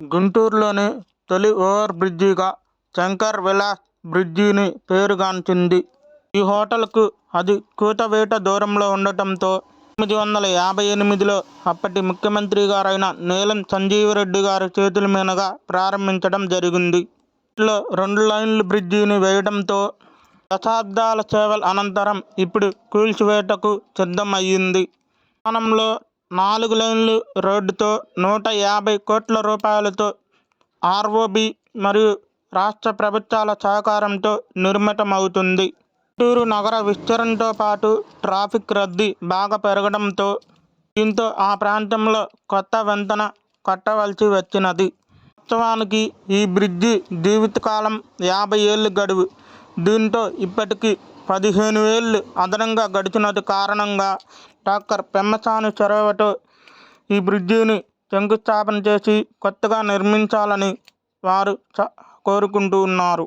గుంటూరులోని తొలి ఓవర్ బ్రిడ్జిగా శంకర్ విలాస్ బ్రిడ్జిని పేరుగాంచింది. ఈ హోటల్కు అది కూతవేట దూరంలో ఉండటంతో తొమ్మిది వందల యాభై ఎనిమిదిలో అప్పటి ముఖ్యమంత్రి గారైన నీలం సంజీవరెడ్డి గారి చేతుల మీదుగా ప్రారంభించడం జరిగింది. ఇంట్లో రెండు లైన్ల బ్రిడ్జిని వేయడంతో దశాబ్దాల సేవల అనంతరం ఇప్పుడు కూల్చివేటకు సిద్ధం అయ్యింది స్థానంలో నాలుగు లైన్లు రోడ్డుతో నూట యాభై కోట్ల రూపాయలతో ఆర్ఓబి మరియు రాష్ట్ర ప్రభుత్వాల సహకారంతో నిర్మితమవుతుంది. గుంటూరు నగర విస్తరణతో పాటు ట్రాఫిక్ రద్దీ బాగా పెరగడంతో దీంతో ఆ ప్రాంతంలో కొత్త వంతెన కట్టవలసి వచ్చినది. వాస్తవానికి ఈ బ్రిడ్జి జీవితకాలం యాభై ఏళ్ళు గడువు. దీంతో ఇప్పటికీ పదిహేను ఏళ్ళు అదనంగా గడిచినది కారణంగా డాక్టర్ పెమ్మసాని చొరవతో ఈ బ్రిడ్జిని శంకుస్థాపన చేసి కొత్తగా నిర్మించాలని వారు చ కోరుకుంటూ ఉన్నారు.